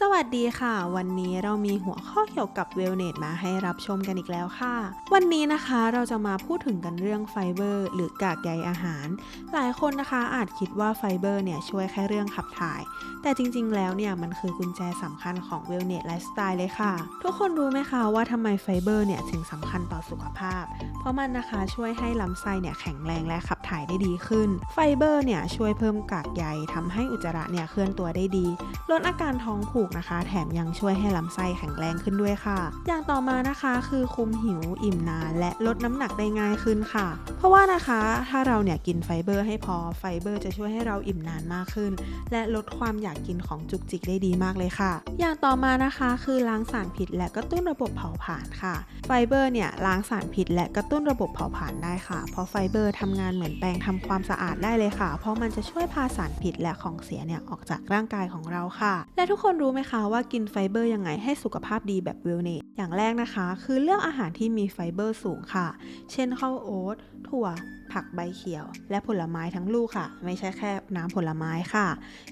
สวัสดีค่ะ วันนี้เรามีหัวข้อเกี่ยวกับเวลเน s มาให้รับชมกันอีกแล้วค่ะ วันนี้นะคะเราจะมาพูดถึงกันเรื่องไฟเบอร์ หรือกากใยอาหาร หลายคนนะคะอาจคิดว่าไฟเบอร์เนี่ยช่วยแค่เรื่องขับถ่าย แต่จริงๆแล้วเนี่ยมันคือกุญแจสำคัญของเวลเน s ไลฟ์สไตล์เลยค่ะ ทุกคนรู้ไหมคะว่าทำไมไฟเบอร์เนี่ยถึงสำคัญต่อสุขภาพ เพราะมันนะคะช่วยให้ลำไส้เนี่ยแข็งแรงและขับถ่ายได้ดีขึ้น ไฟเบอร์เนี่ยช่วยเพิ่มกากใยทำให้อุจจาระเนี่ยเคลื่อนตัวได้ดี ลดอาการท้องผูกนะคะ แถมยังช่วยให้ลำไส้แข็งแรงขึ้นด้วยค่ะ อย่างต่อมานะคะคือคุมหิวอิ่มนาน และลดน้ำหนักได้ง่ายขึ้นค่ะ เพราะว่านะคะถ้าเราเนี่ยกินไฟเบอร์ให้พอไฟเบอร์จะช่วยให้เราอิ่มนานมากขึ้น และลดความอยากกินของจุกจิกได้ดีมากเลยค่ะ อย่างต่อมานะคะคือล้างสารพิษ และกระตุ้นระบบเผาผลาญค่ะ ไฟเบอร์เนี่ยล้างสารพิษ และกระตุ้นระบบเผาผลาญได้ค่ะ เพราะไฟเบอร์ทำงานเหมือนแปรงทำความสะอาดได้เลยค่ะ เพราะมันจะช่วยพาสารพิษและของเสียเนี่ยออกจากร่างกายของเราค่ะ และทุกคนรู้ไหมคะว่ากินไฟเบอร์ยังไงให้สุขภาพดีแบบเวลเนสอย่างแรกนะคะ คือเลือกอาหารที่มีไฟเบอร์สูงค่ะ เช่นข้าวโอ๊ตถั่ว ผักใบเขียว และผลไม้ทั้งลูกค่ะ ไม่ใช่แค่น้ำผลไม้ค่ะ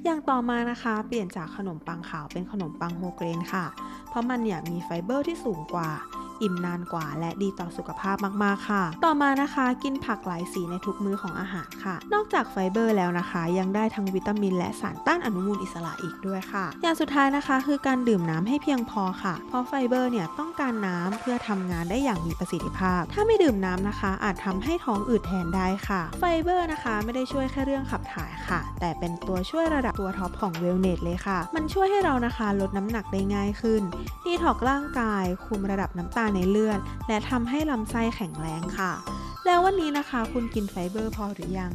อย่างต่อมานะคะ เปลี่ยนจากขนมปังขาวเป็นขนมปังโฮเกรนค่ะ เพราะมันเนี่ยมีไฟเบอร์ที่สูงกว่า อิ่มนานกว่า และดีต่อสุขภาพมากๆค่ะ ต่อมานะคะกินผักหลายสีในทุกมื้อของอาหารค่ะ นอกจากไฟเบอร์แล้วนะคะ ยังได้ทั้งวิตามิน และสารต้านอนุมูลอิสระอีกด้วยค่ะ อย่างสุดท้ายนะคะ คือการดื่มน้ำให้เพียงพอค่ะ เพราะไฟเบอร์เนี่ยต้องการน้ำเพื่อทำงานได้อย่างมีประสิทธิภาพ ถ้าไม่ดื่มน้ำนะคะ อาจทำให้ท้องอืดแทนได้ค่ะ ไฟเบอร์นะคะ ไม่ได้ช่วยแค่เรื่องขับถ่ายค่ะ แต่เป็นตัวช่วยระดับตัวท็อปของเวลเนสเลยค่ะ มันช่วยให้เรานะคะลดน้ำหนักได้ง่ายขึ้นดีทอกร่างกาย คุมระดับน้ำตาลในเลือด และทำให้ลำไส้แข็งแรงค่ะ แล้ววันนี้นะคะ คุณกินไฟเบอร์พอหรือยัง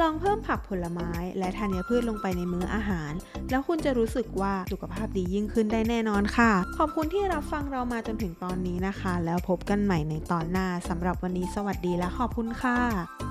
ลองเพิ่มผักผลไม้ และธัญพืชลงไปในมื้ออาหาร แล้วคุณจะรู้สึกว่าสุขภาพดียิ่งขึ้นได้แน่นอนค่ะ ขอบคุณที่รับฟังเรามาจนถึงตอนนี้นะคะ แล้วพบกันใหม่ในตอนหน้าสำหรับวันนี้สวัสดีและขอบคุณค่ะ